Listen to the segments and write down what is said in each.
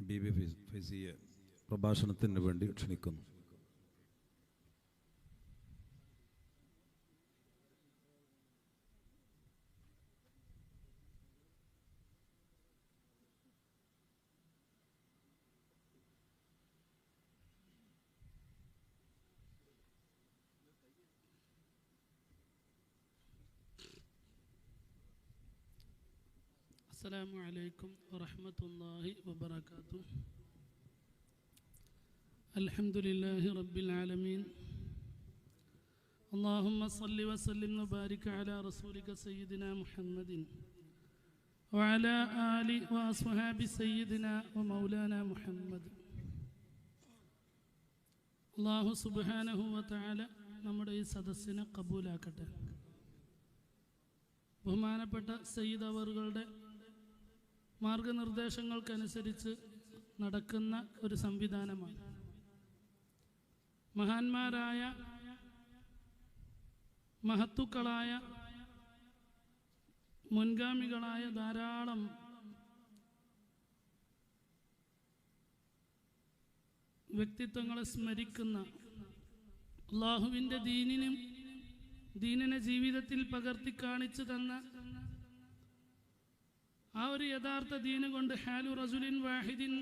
ഹബീബി ഫൈസ്- ഫൈസിയെ പ്രഭാഷണത്തിന് വേണ്ടി ക്ഷണിക്കുന്നു. السلام عليكم ورحمة الله وبركاته الحمد لله رب العالمين اللهم صل وسلم وبارك على رسولك سيدنا محمد وعلى آل وأصحاب سيدنا ومولانا محمد അള്ളാഹു സുബാനഹു വതആല നമ്മുടെ ഈ സദസ്സിനെ കബൂലാക്കട്ടെ ബഹുമാനപ്പെട്ട സയ്യിദ് അവറുകളുടെ മാർഗനിർദ്ദേശങ്ങൾക്കനുസരിച്ച് നടക്കുന്ന ഒരു സംവിധാനമാണ്. മഹാന്മാരായ മഹത്തുക്കളായ മുൻഗാമികളായ ധാരാളം വ്യക്തിത്വങ്ങളെ സ്മരിക്കുന്ന അള്ളാഹുവിന്റെ ദീനിനും ദീനിനെ ജീവിതത്തിൽ പകർത്തി കാണിച്ചു തന്ന ആ ഒരു യഥാർത്ഥ ദീന് കൊണ്ട് ഹാലു റസുലിൻ വാഹിദിൻ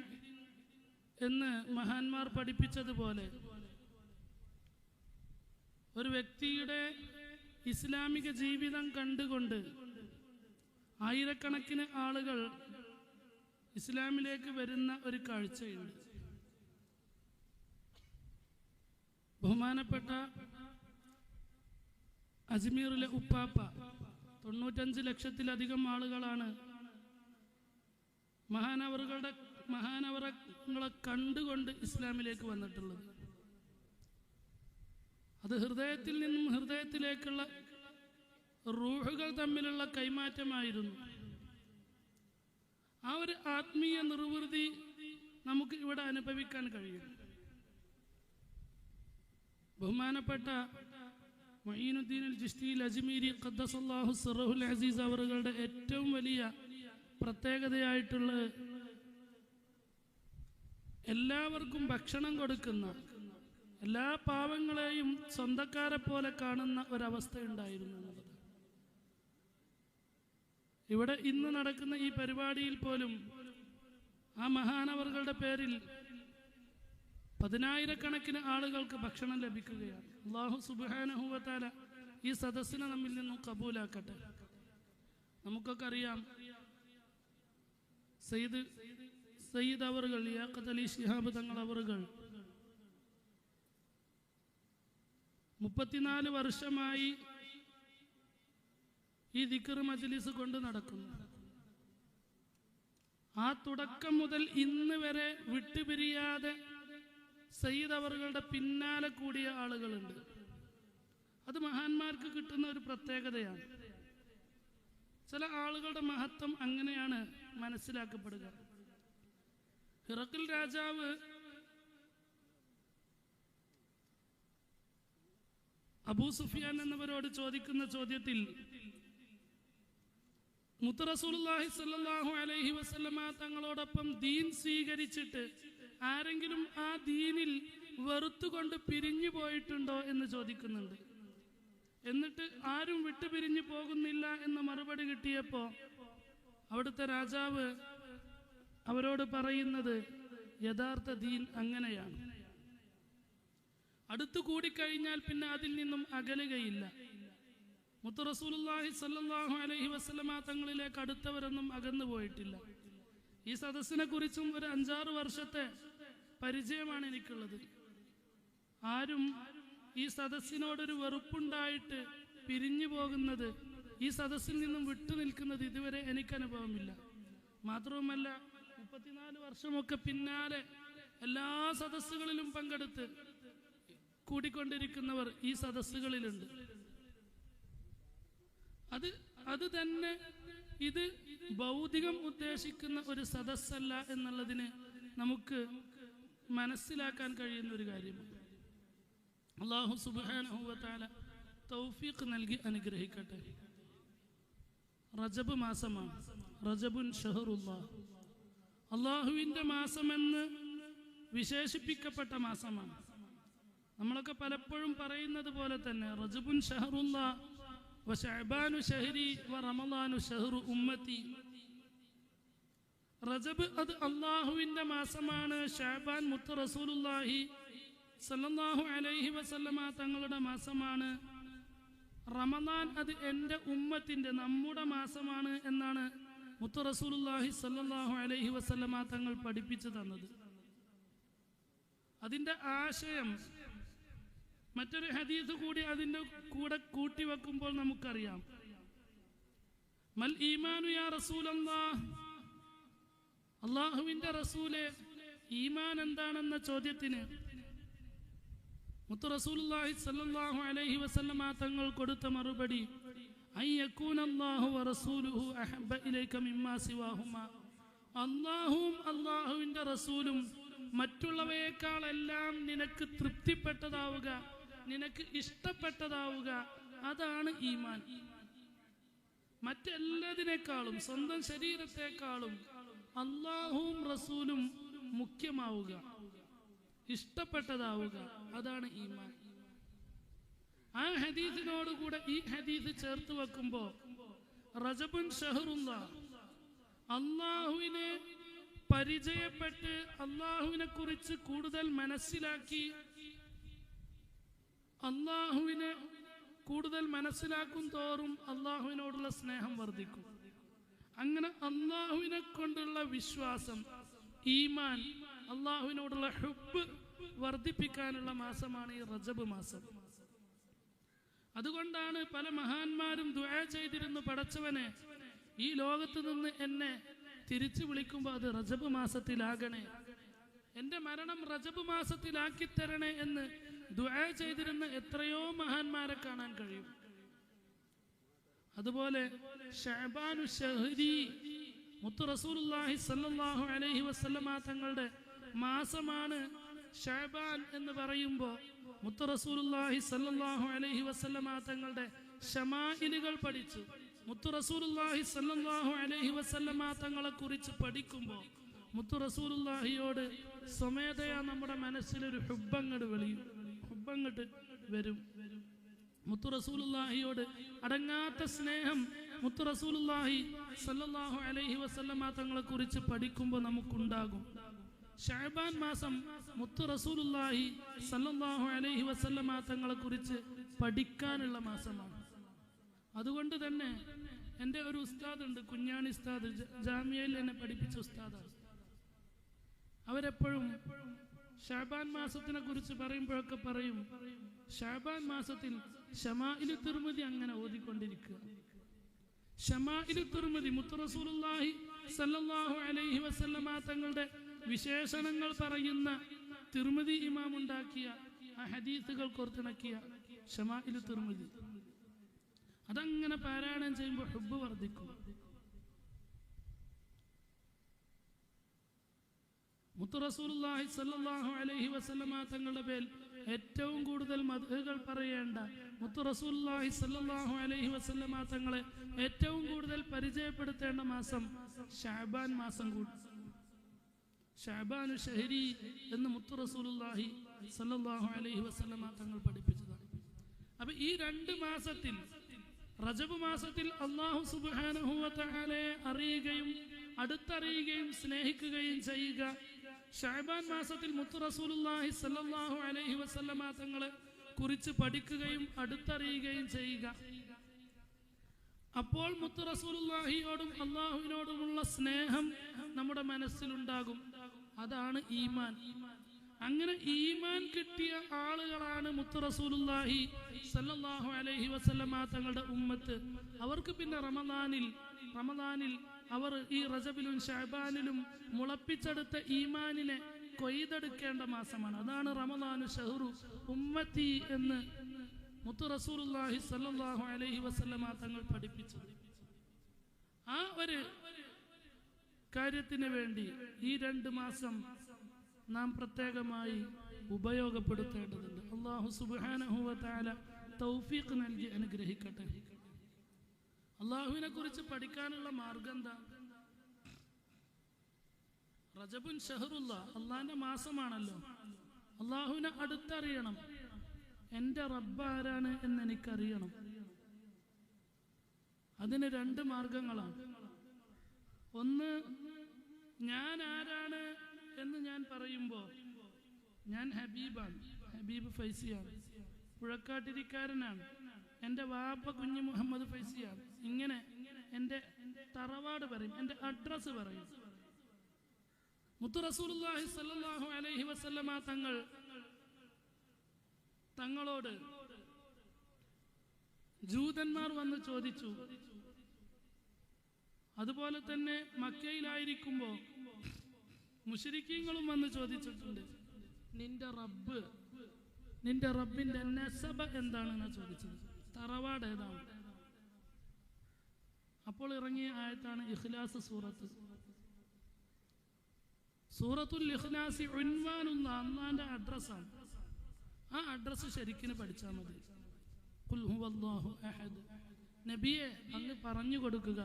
എന്ന് മഹാന്മാർ പഠിപ്പിച്ചതുപോലെ ഒരു വ്യക്തിയുടെ ഇസ്ലാമിക ജീവിതം കണ്ടുകൊണ്ട് ആയിരക്കണക്കിന് ആളുകൾ ഇസ്ലാമിലേക്ക് വരുന്ന ഒരു കാഴ്ചയുണ്ട്. ബഹുമാനപ്പെട്ട അജ്മീറിലെ ഉപ്പാപ്പ തൊണ്ണൂറ്റഞ്ച് ലക്ഷത്തിലധികം ആളുകളാണ് മഹാനവറുകളുടെ മഹാനവറങ്ങളെ കണ്ടുകൊണ്ട് ഇസ്ലാമിലേക്ക് വന്നിട്ടുള്ളത്. അത് ഹൃദയത്തിൽ നിന്നും ഹൃദയത്തിലേക്കുള്ള റൂഹുകൾ തമ്മിലുള്ള കൈമാറ്റമായിരുന്നു. ആ ഒരു ആത്മീയ നിർവൃതി നമുക്ക് ഇവിടെ അനുഭവിക്കാൻ കഴിയും. ബഹുമാനപ്പെട്ട മൊയ്നുദ്ദീൻ അൽ ലജ്മീരി അജ്മീരി ഖദ്ദസല്ലാഹു സറഹുൽ അസീസ് അവറുകളുടെ ഏറ്റവും വലിയ പ്രത്യേകതയായിട്ടുള്ള എല്ലാവർക്കും ഭക്ഷണം കൊടുക്കുന്ന എല്ലാ പാവങ്ങളെയും സ്വന്തക്കാരെ പോലെ കാണുന്ന ഒരവസ്ഥയുണ്ടായിരുന്നു എന്നുള്ളത്. ഇവിടെ ഇന്ന് നടക്കുന്ന ഈ പരിപാടിയിൽ പോലും ആ മഹാനവറുകളുടെ പേരിൽ പതിനായിരക്കണക്കിന് ആളുകൾക്ക് ഭക്ഷണം ലഭിക്കുകയാണ്. അള്ളാഹു സുബാനഹുവത്താല ഈ സദസ്സിനെ നമ്മിൽ നിന്നും കബൂലാക്കട്ടെ. നമുക്കൊക്കെ അറിയാം സയ്യിദ് സയ്യിദ് അവറുകൾ ലിയാഖത്ത് അലി ശിഹാബ് തങ്ങൾ അവറുകൾ. മുപ്പത്തിനാല് വർഷമായി ഈ ദിക്കർ മജ്ലിസ് കൊണ്ട് നടക്കുന്നു. ആ തുടക്കം മുതൽ ഇന്ന് വരെ വിട്ടുപിരിയാതെ സയ്യിദ് അവറുകളുടെ പിന്നാലെ കൂടിയ ആളുകളുണ്ട്. അത് മഹാന്മാർക്ക് കിട്ടുന്ന ഒരു പ്രത്യേകതയാണ്. ചില ആളുകളുടെ മഹത്വം അങ്ങനെയാണ്. മനസ്സിലാക്കപ്പെടുക. ഹിറക്കിൽ രാജാവ് അബൂ സുഫിയാൻ എന്നവരോട് ചോദിക്കുന്ന ചോദ്യത്തിൽ മുത്തറസൂലി സല്ലാഹു അലൈഹി വസല്ലമ തങ്ങളോടൊപ്പം ദീൻ സ്വീകരിച്ചിട്ട് ആരെങ്കിലും ആ ദീനിൽ വെറുത്തുകൊണ്ട് പിരിഞ്ഞു പോയിട്ടുണ്ടോ എന്ന് ചോദിക്കുന്നുണ്ട്. എന്നിട്ട് ആരും വിട്ടുപിരിഞ്ഞു പോകുന്നില്ല എന്ന മറുപടി കിട്ടിയപ്പോ അവിടുത്തെ രാജാവ് അവരോട് പറയുന്നത് യഥാർത്ഥ ദീൻ അങ്ങനെയാണ്. അടുത്തു കൂടിക്കഴിഞ്ഞാൽ പിന്നെ അതിൽ നിന്നും അകലുകയില്ല. മുത്തു റസൂലുള്ളാഹി അലഹി അലൈഹി വസല്ലമ തങ്ങളിലേക്ക് അടുത്തവരൊന്നും അകന്നു പോയിട്ടില്ല. ഈ സദസ്സിനെ കുറിച്ചും ഒരു അഞ്ചാറ് വർഷത്തെ പരിചയമാണ് എനിക്കുള്ളത്. ആരും ഈ സദസ്സിനോടൊരു വെറുപ്പുണ്ടായിട്ട് പിരിഞ്ഞു പോകുന്നത് ഈ സദസ്സിൽ നിന്നും വിട്ടു നിൽക്കുന്നത് ഇതുവരെ എനിക്ക് അനുഭവമില്ല. മാത്രവുമല്ല മുപ്പത്തിനാല് വർഷമൊക്കെ പിന്നാലെ എല്ലാ സദസ്സുകളിലും പങ്കെടുത്ത് കൂടിക്കൊണ്ടിരിക്കുന്നവർ ഈ സദസ്സുകളിലുണ്ട്. അത് അത് തന്നെ ഇത് ഭൗതികം ഉദ്ദേശിക്കുന്ന ഒരു സദസ്സല്ല എന്നുള്ളതിന് നമുക്ക് മനസ്സിലാക്കാൻ കഴിയുന്ന ഒരു കാര്യമാണ്. അള്ളാഹു സുബാനഹുവത്താല തൗഫീഖ് നൽകി അനുഗ്രഹിക്കട്ടെ. റജബ് മാസമാണ്. റജബുൻ ഷഹറുല്ലാ. അള്ളാഹുവിന്റെ മാസമെന്ന് വിശേഷിപ്പിക്കപ്പെട്ട മാസമാണ്. നമ്മളൊക്കെ പലപ്പോഴും പറയുന്നത് പോലെ തന്നെ റജബുൻ ഷഹറുല്ല വ ഷഹരി വ റമലാനു ഷഹറു ഉമ്മത്തി. റജബ് അത് അള്ളാഹുവിന്റെ മാസമാണ്. ഷാബാൻ മുത്ത് റസൂലുല്ലാഹി സല്ലാഹു അലൈഹി വസല്ലമ തങ്ങളുടെ മാസമാണ്. റമദാൻ അത് എന്റെ ഉമ്മത്തിന്റെ നമ്മുടെ മാസമാണ് എന്നാണ് മുത്തു റസൂലുല്ലാഹി സല്ലാഹു അലൈഹി വസല്ലമ തങ്ങൾ പഠിപ്പിച്ചു തന്നത്. അതിന്റെ ആശയം മറ്റൊരു ഹദീസ് കൂടി അതിന്റെ കൂടെ കൂട്ടി വെക്കുമ്പോൾ നമുക്കറിയാം. മൽ ഈമാനു യാ റസൂലല്ലാഹ് അള്ളാഹുവിന്റെ റസൂലെ ഈമാൻ എന്താണെന്ന ചോദ്യത്തിന് മുത്തു റസൂലുള്ളാഹി സ്വല്ലല്ലാഹു അലൈഹി വസല്ലമ തങ്ങൾ കൊടുത്ത മറുപടി അള്ളാഹുവും അള്ളാഹുവിന്റെ റസൂലും മറ്റുള്ളവയേക്കാളെല്ലാം നിനക്ക് തൃപ്തിപ്പെട്ടതാവുക നിനക്ക് ഇഷ്ടപ്പെട്ടതാവുക അതാണ് ഈമാൻ. മറ്റെല്ലാതിനേക്കാളും സ്വന്തം ശരീരത്തെക്കാളും അള്ളാഹുവും റസൂലും മുഖ്യമാവുക. ഇഷ്ടപ്പെട്ടതാവുക. അതാണ് ഈമാൻ. ആ ഹദീസിനോടുകൂടെ ഈ ഹദീസ് ചേർത്ത് വെക്കുമ്പോ റജബുൻ ഷഹറുല്ല അള്ളാഹുവിനെ പരിചയപ്പെട്ട് അള്ളാഹുവിനെ കുറിച്ച് കൂടുതൽ മനസ്സിലാക്കി അള്ളാഹുവിനെ കൂടുതൽ മനസ്സിലാക്കും തോറും അള്ളാഹുവിനോടുള്ള സ്നേഹം വർദ്ധിക്കും. അങ്ങനെ അള്ളാഹുവിനെ കൊണ്ടുള്ള വിശ്വാസം ഈമാൻ അള്ളാഹുവിനോടുള്ള ഹുബ് വർദ്ധിപ്പിക്കാനുള്ള മാസമാണ് ഈ റജബ് മാസം. അതുകൊണ്ടാണ് പല മഹാന്മാരും ദുആ ചെയ്തിരുന്നു പടച്ചവനെ ഈ ലോകത്ത് നിന്ന് എന്നെ തിരിച്ചു വിളിക്കുമ്പോൾ അത് റജബ് മാസത്തിലാകണേ. എന്റെ മരണം റജബ് മാസത്തിലാക്കി തരണേ എന്ന് ദുആ ചെയ്തിരുന്ന എത്രയോ മഹാന്മാരെ കാണാൻ കഴിയും. അതുപോലെ ഷഹബാനു ഷഹരി മുത്തു റസൂലുള്ളാഹി സല്ലല്ലാഹു അലൈഹി വസല്ലമ തങ്ങളുടെ മാസമാണ് ഷാബാൻ എന്ന് പറയുമ്പോൾ മുത്ത റസൂലുള്ളാഹി അലഹി വസല്ലമ തങ്ങളുടെ ഷമായിലുകൾ പഠിച്ചു. മുത്ത റസൂലുള്ളാഹി അലഹി വസല്ലമ തങ്ങളെ കുറിച്ച് പഠിക്കുമ്പോൾ മുത്ത റസൂലുള്ളാഹിയോട് സ്വമേധയാ നമ്മുടെ മനസ്സിലൊരു ഹുബങ്ങട് വെളിയും ഹുബങ്ങട്ട് വരും. മുത്തു റസൂലുള്ളാഹിയോട് അടങ്ങാത്ത സ്നേഹം മുത്തു റസൂലുള്ളാഹി അലഹി വസല്ലമ തങ്ങളെ കുറിച്ച് പഠിക്കുമ്പോൾ നമുക്കുണ്ടാകും. ഷഅബാൻ മാസം മുത്തു റസൂലുള്ളാഹി സല്ലല്ലാഹു അലൈഹി വസല്ലമ തങ്ങളെ കുറിച്ച് പഠിക്കാനുള്ള മാസമാണ്. അതുകൊണ്ട് തന്നെ എന്റെ ഒരു ഉസ്താദ് ഉണ്ട് കുഞ്ഞാണി ഉസ്താദ് ജാമിയയിൽ എന്നെ പഠിപ്പിച്ച ഉസ്താദാണ്. അവരെപ്പോഴും ഷാബാൻ മാസത്തിനെ കുറിച്ച് പറയുമ്പോഴൊക്കെ പറയും ഷാബാൻ മാസത്തിൽ ഷമാഇലു തിർമതി അങ്ങനെ ഓതിക്കൊണ്ടിരിക്കുക. ഷമാഇലു തിർമതി മുത്തു റസൂലുള്ളാഹി സല്ലല്ലാഹു അലൈഹി വസല്ലമ തങ്ങളുടെ വിശേഷണങ്ങൾ പറയുന്ന തിരുമതി ഇമാം ഉണ്ടാക്കിയ ആ ഹദീസുകൾ കോർത്തിണക്കിയ ഷമാഇലു തിരുമതി അതങ്ങനെ പാരായണം ചെയ്യുമ്പോൾ ഹുബ് വർദ്ധിക്കും. മുത്തു റസൂലുള്ളാഹി അലഹി വസല്ലമ തങ്ങളുടെ പേൽ ഏറ്റവും കൂടുതൽ മധുകൾ പറയേണ്ട മുത്തു റസൂലുള്ളാഹി അലഹി വസല്ലമ തങ്ങളെ ഏറ്റവും കൂടുതൽ പരിചയപ്പെടുത്തേണ്ട മാസം ഷാബാൻ മാസം കൂടി. ഷാബാനു ഷഹരി എന്ന് മുത്തു റസൂലുള്ളാഹി സല്ലല്ലാഹു അലൈഹി വസല്ലമ തങ്ങൾ പഠിപ്പിച്ചതാണ്. അപ്പൊ ഈ രണ്ട് മാസത്തിൽ റജബ് മാസത്തിൽ അള്ളാഹു സുബ്ഹാനഹു വ അറിയുകയും അടുത്തറിയുകയും സ്നേഹിക്കുകയും ചെയ്യുക. ഷാബാൻ മാസത്തിൽ മുത്തു റസൂലുല്ലാഹി സല്ലല്ലാഹു അലൈഹി വസല്ലമ തങ്ങളെ കുറിച്ച് പഠിക്കുകയും അടുത്തറിയുകയും ചെയ്യുക. അപ്പോൾ മുത്തു റസൂലുല്ലാഹിയോടും അള്ളാഹുവിനോടുമുള്ള സ്നേഹം നമ്മുടെ മനസ്സിലുണ്ടാകും. അതാണ് ഈമാൻ. അങ്ങനെ ഈമാൻ കിട്ടിയ ആളുകളാണ് മുത്തറസൂലുല്ലാഹി സല്ലാഹു അലൈഹി വസല്ലമ തങ്ങളുടെ ഉമ്മത്ത്. അവർക്ക് പിന്നെ റമദാനിൽ റമദാനിൽ അവർ ഈ റജബിലും ഷാബാനിലും മുളപ്പിച്ചെടുത്ത ഈമാനിനെ കൊയ്തെടുക്കേണ്ട മാസമാണ്. അതാണ് റമദാനു ഷഹറു. ഉമ്മത്തി എന്ന് മുത്തു സല്ലല്ലാഹു അലൈഹി വസല്ലമ തങ്ങൾ പഠിപ്പിച്ചത്. ആ ഒരു കാര്യത്തിന് വേണ്ടി ഈ രണ്ട് മാസം നാം പ്രത്യേകമായി ഉപയോഗപ്പെടുത്തേണ്ടതുണ്ട്. അള്ളാഹു തആല തൗഫീഖ് നൽകി അനുഗ്രഹിക്കട്ടെ. അള്ളാഹുവിനെ കുറിച്ച് പഠിക്കാനുള്ള മാർഗം എന്താ? റജബുൻ ഷഹറുല്ല അള്ളാഹിന്റെ മാസമാണല്ലോ. അള്ളാഹുവിനെ അടുത്തറിയണം. എന്റെ റബ്ബ് ആരാണ് എന്ന് എനിക്കറിയണം. അതിന് രണ്ട് മാർഗങ്ങളാണ്. ഒന്ന് ഞാൻ ആരാണ് എന്ന് ഞാൻ പറയുമ്പോൾ ഞാൻ ഹബീബാണ്. ഹബീബ് ഫൈസിയാണ്. പുഴക്കാട്ടിരിക്കാരനാണ്. എന്റെ വാപ്പ കുഞ്ഞു മുഹമ്മദ് ഫൈസിയാണ്. ഇങ്ങനെ എന്റെ തറവാട് പറയും. എന്റെ അഡ്രസ്സ് പറയും. മുത്തു അലൈഹി വസല്ലമ തങ്ങൾ തങ്ങളോട് ജൂതന്മാർ വന്ന് ചോദിച്ചു അതുപോലെ തന്നെ മക്കയിലായിരിക്കുമ്പോൾ മുഷരിക്കീങ്ങളും വന്ന് ചോദിച്ചിട്ടുണ്ട് നിന്റെ റബ്ബ് നിന്റെ റബ്ബിന്റെ നെസബ എന്താണെന്ന് ചോദിച്ചത്? തറവാട് ഏതാണ്? അപ്പോൾ ഇറങ്ങിയ ആയത്താണ് ഇഖ്ലാസ് സൂറത്ത്. സൂറത്തുൽ ഇഖ്ലാസി ഉൻവാനുള്ള അന്നാന്റെ അഡ്രസ്സാണ്. ആ അഡ്രസ്സ് ശരിക്കിന് പഠിച്ചാൽ മതി. നബിയെ അങ്ങ് പറഞ്ഞു കൊടുക്കുക.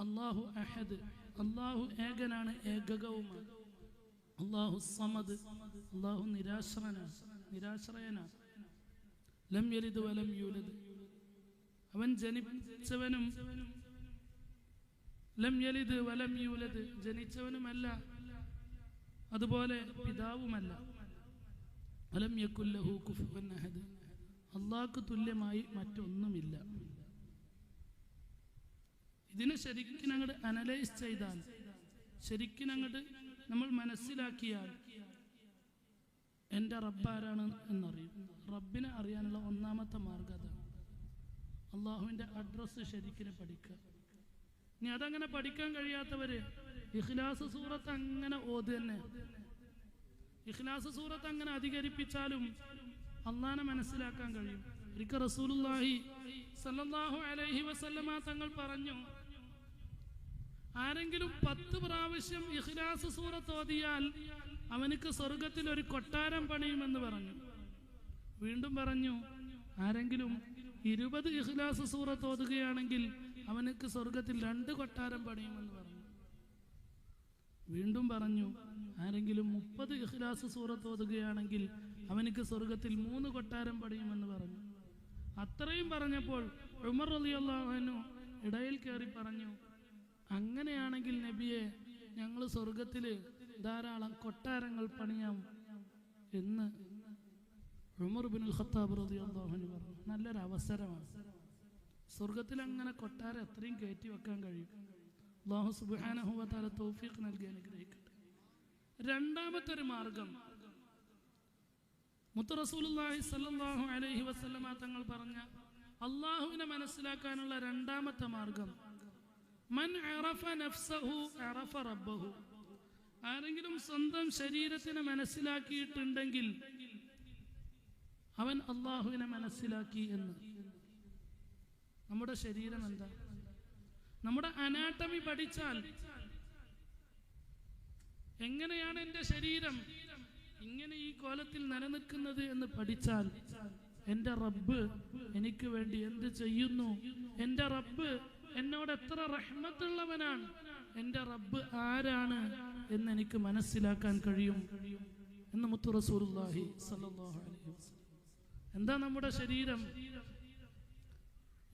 അള്ളാഹു അഹദ്. അള്ളാഹു ഏകനാണ് ഏകകവുമാണ്. അള്ളാഹു സമദ്. അള്ളാഹു നിരാശ്രനാണ് നിരാശ്രയനാണ്. ലം യലിദ് വലം യൂലദ്. അവൻ ജനിച്ചവനും ലം യലിദ് വലം യൂലദ് ജനിച്ചവനുമല്ല. അതുപോലെ പിതാവുമല്ല. അലം യക്കുല്ലഹു കുഫുവൻ അഹദ്. അള്ളാഹ്ക്ക് തുല്യമായി മറ്റൊന്നുമില്ല. ഇതിനെ ശരിക്കും അങ്ങോട്ട് അനലൈസ് ചെയ്താൽ ശരിക്കും അങ്ങോട്ട് നമ്മൾ മനസ്സിലാക്കിയാൽ എന്റെ റബ്ബാരാണ് എന്നറിയും. റബ്ബിനെ അറിയാനുള്ള ഒന്നാമത്തെ മാർഗം അതാണ്. അള്ളാഹുവിന്റെ അഡ്രസ്സ് ശരിക്കും പഠിക്കുക. ഇനി അതങ്ങനെ പഠിക്കാൻ കഴിയാത്തവര് ഇഖ്ലാസ് സൂറത്ത് അങ്ങനെ ഓത് തന്നെ ഇഖ്ലാസ് സൂറത്ത് അങ്ങനെ അധികരിപ്പിച്ചാലും അള്ളാനെ മനസ്സിലാക്കാൻ കഴിയും. ഒരിക്കൽ റസൂലുള്ളാഹി സല്ലല്ലാഹു അലൈഹി വസല്ലമ തങ്ങൾ പറഞ്ഞു ആരെങ്കിലും പത്ത് പ്രാവശ്യം ഇഖ്ലാസ് സൂറത്ത് ഓതിയാൽ അവനക്ക് സ്വർഗത്തിൽ ഒരു കൊട്ടാരം പണിയുമെന്ന് പറഞ്ഞു. വീണ്ടും പറഞ്ഞു ആരെങ്കിലും ഇരുപത് ഇഖ്ലാസ് സൂറത്ത് ഓതുകയാണെങ്കിൽ അവനക്ക് സ്വർഗത്തിൽ രണ്ട് കൊട്ടാരം പണിയുമെന്ന് പറഞ്ഞു. വീണ്ടും പറഞ്ഞു ആരെങ്കിലും മുപ്പത് ഇഖ്ലാസ് സൂറത്ത് ഓതുകയാണെങ്കിൽ അവനക്ക് സ്വർഗത്തിൽ മൂന്ന് കൊട്ടാരം പണിയുമെന്ന് പറഞ്ഞു. അത്രയും പറഞ്ഞപ്പോൾ ഉമർ റളിയല്ലാഹു ഇടയിൽ കയറി പറഞ്ഞു അങ്ങനെയാണെങ്കിൽ നബിയെ ഞങ്ങൾ സ്വർഗത്തിൽ ധാരാളം കൊട്ടാരങ്ങൾ പണിയാം എന്ന് ഉമർ ഖത്താബ് നല്ലൊരു അവസരമാണ് സ്വർഗത്തിൽ അങ്ങനെ കൊട്ടാരം എത്രയും കയറ്റി വെക്കാൻ കഴിയും. അള്ളാഹു തആല തൗഫീഖ് നൽകി അനുഗ്രഹിക്കട്ടെ. രണ്ടാമത്തെ ഒരു മാർഗം മുത്തറസൂലി സ്വല്ലല്ലാഹു അലൈഹി തങ്ങൾ പറഞ്ഞ അള്ളാഹുവിനെ മനസ്സിലാക്കാനുള്ള രണ്ടാമത്തെ മാർഗം മൻ അറഫ നഫ്സഹു അറഫ റബ്ബഹു. ആരെങ്കിലും സ്വന്തം ശരീരത്തിനെ മനസ്സിലാക്കിയിട്ടുണ്ടെങ്കിൽ അവൻ അള്ളാഹുവിനെ മനസ്സിലാക്കി എന്ന്. നമ്മുടെ ശരീരം എന്താ? നമ്മുടെ അനാട്ടമി പഠിച്ചാൽ എങ്ങനെയാണ് എന്റെ ശരീരം ഇങ്ങനെ ഈ കോലത്തിൽ നിലനിൽക്കുന്നത് എന്ന് പഠിച്ചാൽ എന്റെ റബ്ബ് എനിക്ക് വേണ്ടി എന്ത് ചെയ്യുന്നു? എന്റെ റബ്ബ് എന്നോട് എത്ര റഹ്മത്തുള്ളവനാണ്? എന്റെ റബ്ബ് ആരാണ് എന്ന് എനിക്ക് മനസ്സിലാക്കാൻ കഴിയും. എന്ന് മുത്തു എന്താ നമ്മുടെ ശരീരം?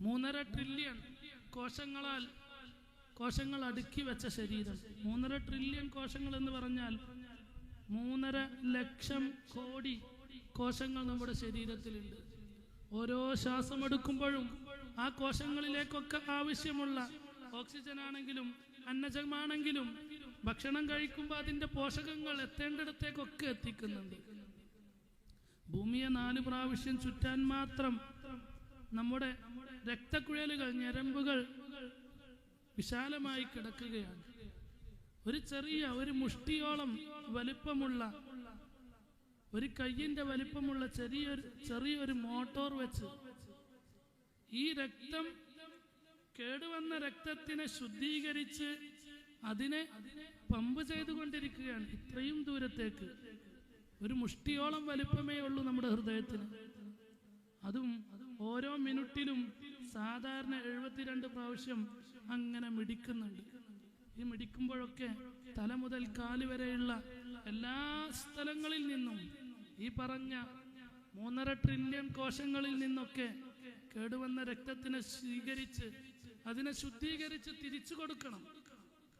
മൂന്നര ട്രില്യൺ കോശങ്ങളാൽ കോശങ്ങൾ അടുക്കി വെച്ച ശരീരം. മൂന്നര ട്രില്യൺ കോശങ്ങൾ എന്ന് പറഞ്ഞാൽ മൂന്നര ലക്ഷം കോടി കോശങ്ങൾ നമ്മുടെ ശരീരത്തിലുണ്ട്. ഓരോ ശ്വാസം എടുക്കുമ്പോഴും ആ കോശങ്ങളിലേക്കൊക്കെ ആവശ്യമുള്ള ഓക്സിജൻ ആണെങ്കിലും അന്നജമാണെങ്കിലും ഭക്ഷണം കഴിക്കുമ്പോൾ അതിന്റെ പോഷകങ്ങൾ എത്തേണ്ടിടത്തേക്കൊക്കെ എത്തിക്കുന്നുണ്ട്. ഭൂമിയെ നാല് പ്രാവശ്യം ചുറ്റാൻ മാത്രം നമ്മുടെ രക്തക്കുഴലുകൾ ഞരമ്പുകൾ വിശാലമായി കിടക്കുകയാണ്. ഒരു ചെറിയ ഒരു മുഷ്ടിയോളം വലിപ്പമുള്ള ഒരു കയ്യിന്റെ വലിപ്പമുള്ള ചെറിയൊരു ചെറിയൊരു മോട്ടോർ വെച്ച് ഈ രക്തം കേടുവന്ന രക്തത്തിനെ ശുദ്ധീകരിച്ച് അതിനെ പമ്പ് ചെയ്തുകൊണ്ടിരിക്കുകയാണ്. ഇത്രയും ദൂരത്തേക്ക്. ഒരു മുഷ്ടിയോളം വലിപ്പമേ ഉള്ളൂ നമ്മുടെ ഹൃദയത്തിന്. അതും ഓരോ മിനിറ്റിലും സാധാരണ എഴുപത്തിരണ്ട് പ്രാവശ്യം അങ്ങനെ മിടിക്കുന്നുണ്ട്. ഈ മിടിക്കുമ്പോഴൊക്കെ തല മുതൽ കാൽ വരെയുള്ള എല്ലാ സ്ഥലങ്ങളിൽ നിന്നും ഈ പറഞ്ഞ മൂന്നര ട്രില്യൺ കോശങ്ങളിൽ നിന്നൊക്കെ കേടുവന്ന രക്തത്തിനെ സ്വീകരിച്ച് അതിനെ ശുദ്ധീകരിച്ച് തിരിച്ചു കൊടുക്കണം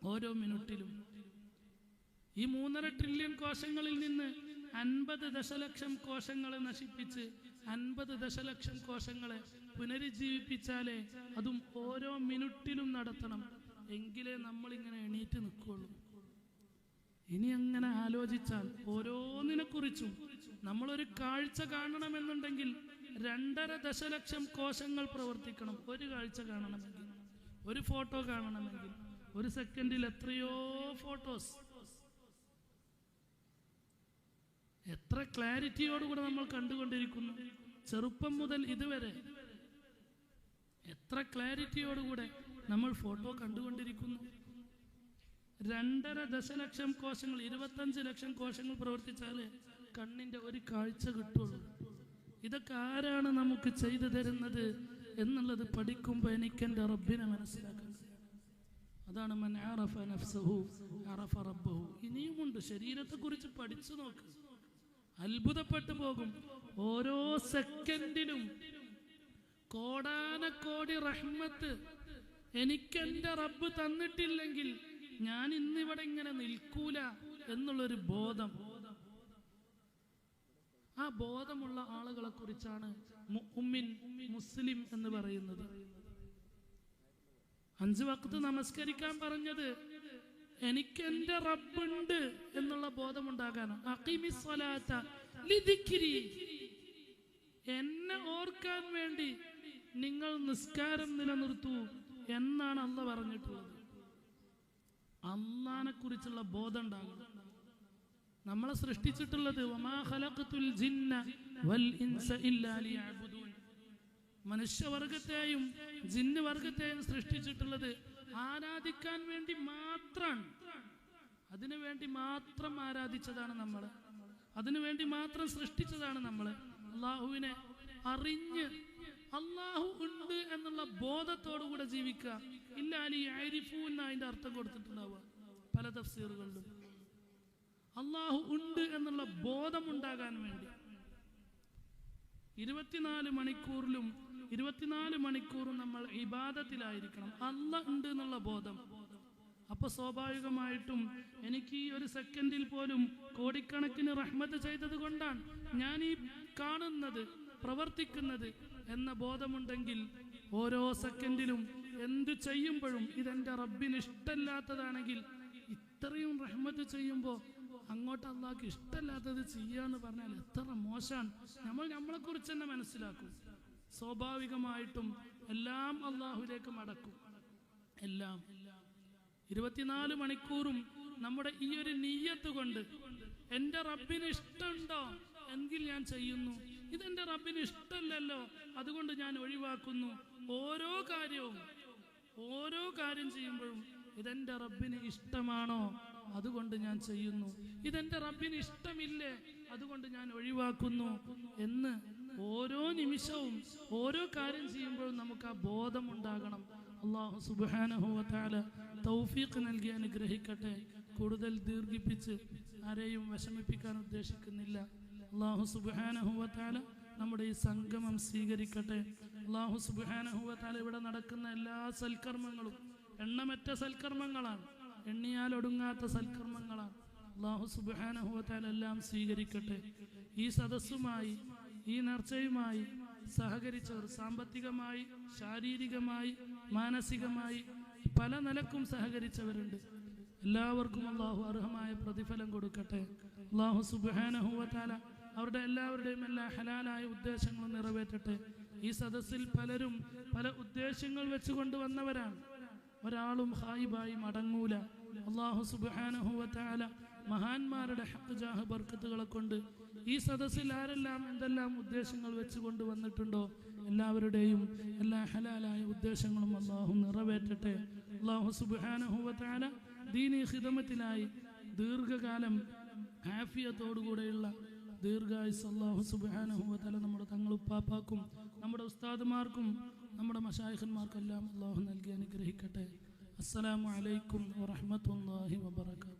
ഓരോ മിനിറ്റിലും. ഈ മൂന്നര ട്രില്യൺ കോശങ്ങളിൽ നിന്ന് അൻപത് ദശലക്ഷം കോശങ്ങളെ നശിപ്പിച്ച് അൻപത് ദശലക്ഷം കോശങ്ങളെ പുനരുജ്ജീവിപ്പിച്ചാലേ അതും ഓരോ മിനിറ്റിലും നടത്തണം. എങ്കിലേ നമ്മൾ ഇങ്ങനെ എണീറ്റ് നിൽക്കുള്ളൂ. ഇനി അങ്ങനെ ആലോചിച്ചാൽ ഓരോന്നിനെ കുറിച്ചും നമ്മളൊരു കാഴ്ച കാണണമെന്നുണ്ടെങ്കിൽ രണ്ടര ദശലക്ഷം കോശങ്ങൾ പ്രവർത്തിക്കണം. ഒരു കാഴ്ച കാണണമെങ്കിൽ ഒരു ഫോട്ടോ കാണണമെങ്കിൽ ഒരു സെക്കൻഡിൽ എത്രയോ ഫോട്ടോസ്. എത്ര ക്ലാരിറ്റിയോടുകൂടെ നമ്മൾ കണ്ടുകൊണ്ടിരിക്കുന്നു. ചെറുപ്പം മുതൽ ഇതുവരെ എത്ര ക്ലാരിറ്റിയോടുകൂടെ നമ്മൾ ഫോട്ടോ കണ്ടുകൊണ്ടിരിക്കുന്നു. രണ്ടര ദശലക്ഷം കോശങ്ങൾ ഇരുപത്തഞ്ച് ലക്ഷം കോശങ്ങൾ പ്രവർത്തിച്ചാൽ കണ്ണിന്റെ ഒരു കാഴ്ച കിട്ടുള്ളൂ. ഇതൊക്കെ ആരാണ് നമുക്ക് ചെയ്തു തരുന്നത് എന്നുള്ളത് പഠിക്കുമ്പോൾ എനിക്ക് എന്റെ റബ്ബിനെ മനസ്സിലാക്കാൻ. അതാണ് ഇനിയുമുണ്ട്. ശരീരത്തെ ശരീരത്തെക്കുറിച്ച് പഠിച്ചു നോക്ക്. അത്ഭുതപ്പെട്ടു പോകും. ഓരോ സെക്കൻഡിലും കോടാനക്കോടി റഹ്മത്ത് എനിക്കെന്റെ റബ്ബ് തന്നിട്ടില്ലെങ്കിൽ ഞാൻ ഇന്നിവിടെ ഇങ്ങനെ നിൽക്കൂല എന്നുള്ളൊരു ബോധം. ആ ബോധമുള്ള ആളുകളെ കുറിച്ചാണ് മുഅ്മിൻ മുസ്ലിം എന്ന് പറയുന്നത്. അഞ്ചു വക്കത്ത് നമസ്കരിക്കാൻ പറഞ്ഞത് എനിക്ക് എന്റെ റബ്ബുണ്ട് എന്നുള്ള ബോധമുണ്ടാകാനാണ്. എന്നെ ഓർക്കാൻ വേണ്ടി നിങ്ങൾ നിസ്കാരം നിലനിർത്തൂ എന്നാണ് അല്ല പറഞ്ഞിട്ടുള്ളത്. അള്ളാനെ കുറിച്ചുള്ള ബോധം ഉണ്ടാകണം. നമ്മളെ സൃഷ്ടിച്ചിട്ടുള്ളത് മനുഷ്യവർഗത്തെയും ജിന്ന് വർഗത്തെയും സൃഷ്ടിച്ചിട്ടുള്ളത് ആരാധിക്കാൻ വേണ്ടി മാത്രമാണ് അതിനു വേണ്ടി മാത്രം ആരാധിച്ചതാണ് നമ്മൾ അതിനു വേണ്ടി മാത്രം സൃഷ്ടിച്ചതാണ് നമ്മൾ അള്ളാഹുവിനെ അറിഞ്ഞ് അള്ളാഹു ഉണ്ട് എന്നുള്ള ബോധത്തോടുകൂടെ ജീവിക്കുക. ഇല്ല അലി ആരിഫു എന്ന് അതിന്റെ അർത്ഥം കൊടുത്തിട്ടുണ്ടാവുക. പല തഫ്സീറുകളിലും. അള്ളാഹു ഉണ്ട് എന്നുള്ള ബോധമുണ്ടാകാൻ വേണ്ടി. ഇരുപത്തിനാല് മണിക്കൂറിലും ഇരുപത്തിനാല് മണിക്കൂറും നമ്മൾ ഇബാദത്തിലായിരിക്കണം. അല്ല ഉണ്ട് എന്നുള്ള ബോധം. അപ്പൊ സ്വാഭാവികമായിട്ടും എനിക്ക് ഈ ഒരു സെക്കൻഡിൽ പോലും കോടിക്കണക്കിന് റഹ്മത്ത് ചെയ്തത് കൊണ്ടാണ് ഞാൻ ഈ കാണുന്നത് പ്രവർത്തിക്കുന്നത് എന്ന ബോധമുണ്ടെങ്കിൽ ഓരോ സെക്കൻഡിലും എന്തു ചെയ്യുമ്പോഴും ഇതെന്റെ റബ്ബിന് ഇഷ്ടമല്ലാത്തതാണെങ്കിൽ ഇത്രയും റഹ്മത്ത് ചെയ്യുമ്പോൾ അങ്ങോട്ട് അള്ളാഹ്ക്ക് ഇഷ്ടമല്ലാത്തത് ചെയ്യാന്ന് പറഞ്ഞാൽ എത്ര മോശമാണ്. നമ്മൾ നമ്മളെ കുറിച്ച് തന്നെ മനസ്സിലാക്കും. സ്വാഭാവികമായിട്ടും എല്ലാം അള്ളാഹുലേക്ക് മടക്കും. എല്ലാം. ഇരുപത്തിനാല് മണിക്കൂറും നമ്മുടെ ഈ ഒരു നീയത്ത് കൊണ്ട് എന്റെ റബ്ബിന് ഇഷ്ടമുണ്ടോ? എങ്കിൽ ഞാൻ ചെയ്യുന്നു. ഇതെന്റെ റബ്ബിന് ഇഷ്ടമല്ലല്ലോ. അതുകൊണ്ട് ഞാൻ ഒഴിവാക്കുന്നു. ഓരോ കാര്യവും ഓരോ കാര്യം ചെയ്യുമ്പോഴും ഇതെന്റെ റബ്ബിന് ഇഷ്ടമാണോ? അതുകൊണ്ട് ഞാൻ ചെയ്യുന്നു. ഇതെന്റെ റബ്ബിന് ഇഷ്ടമില്ലേ? അതുകൊണ്ട് ഞാൻ ഒഴിവാക്കുന്നു എന്ന് ഓരോ നിമിഷവും ഓരോ കാര്യം ചെയ്യുമ്പോഴും നമുക്ക് ആ ബോധം ഉണ്ടാകണം. അള്ളാഹു സുബാനഹുവത്താല തൗഫീഖ് നൽകി അനുഗ്രഹിക്കട്ടെ. കൂടുതൽ ദീർഘിപ്പിച്ച് ആരെയും വിഷമിപ്പിക്കാൻ ഉദ്ദേശിക്കുന്നില്ല. അള്ളാഹു സുബാനഹുവത്താല നമ്മുടെ ഈ സംഗമം സ്വീകരിക്കട്ടെ. അള്ളാഹു സുബാനഹുവത്താല ഇവിടെ നടക്കുന്ന എല്ലാ സൽക്കർമ്മങ്ങളും എണ്ണമറ്റ സൽക്കർമ്മങ്ങളാണ്. എണ്ണിയാൽ ഒടുങ്ങാത്ത സൽക്കർമ്മങ്ങളാണ്. അള്ളാഹു സുബാനഹുവത്താലെല്ലാം സ്വീകരിക്കട്ടെ. ഈ സദസ്സുമായി ഈ നേർച്ചയുമായി സഹകരിച്ചവർ സാമ്പത്തികമായി ശാരീരികമായി മാനസികമായി പല നിലക്കും സഹകരിച്ചവരുണ്ട്. എല്ലാവർക്കും അള്ളാഹു അർഹമായ പ്രതിഫലം കൊടുക്കട്ടെ. അള്ളാഹു സുബാനഹുവത്താല അവരുടെ എല്ലാവരുടെയും എല്ലാ ഹലാലായ ഉദ്ദേശങ്ങളും നിറവേറ്റട്ടെ. ഈ സദസ്സിൽ പലരും പല ഉദ്ദേശങ്ങൾ വെച്ചുകൊണ്ട് വന്നവരാണ്. ഒരാളും ഹായിബായി മടങ്ങൂല. അള്ളാഹു സുബാനഹുവത്താല മഹാന്മാരുടെ ഹക്കുജാഹ് ബർക്കത്തുകളെ കൊണ്ട് ഈ സദസ്സിൽ ആരെല്ലാം എന്തെല്ലാം ഉദ്ദേശങ്ങൾ വെച്ചുകൊണ്ട് വന്നിട്ടുണ്ടോ എല്ലാവരുടെയും എല്ലാ ഹലാലായ ഉദ്ദേശങ്ങളും അള്ളാഹു നിറവേറ്റട്ടെ. അള്ളാഹു സുബാനഹുവത്താല ദീനി ഹിതമത്തിനായി ദീർഘകാലം ഹാഫിയത്തോടുകൂടെയുള്ള ദീർഘായുസ് അള്ളാഹു സുബാനഹുല നമ്മുടെ തങ്ങളുപ്പാപ്പാക്കും നമ്മുടെ ഉസ്താദുമാർക്കും നമ്മുടെ മഷായിഖന്മാർക്കെല്ലാം അള്ളാഹു നൽകി അനുഗ്രഹിക്കട്ടെ. അസ്സലാമു അലൈക്കും വറഹ്മത്തുള്ളാഹി വബറകാതുഹു.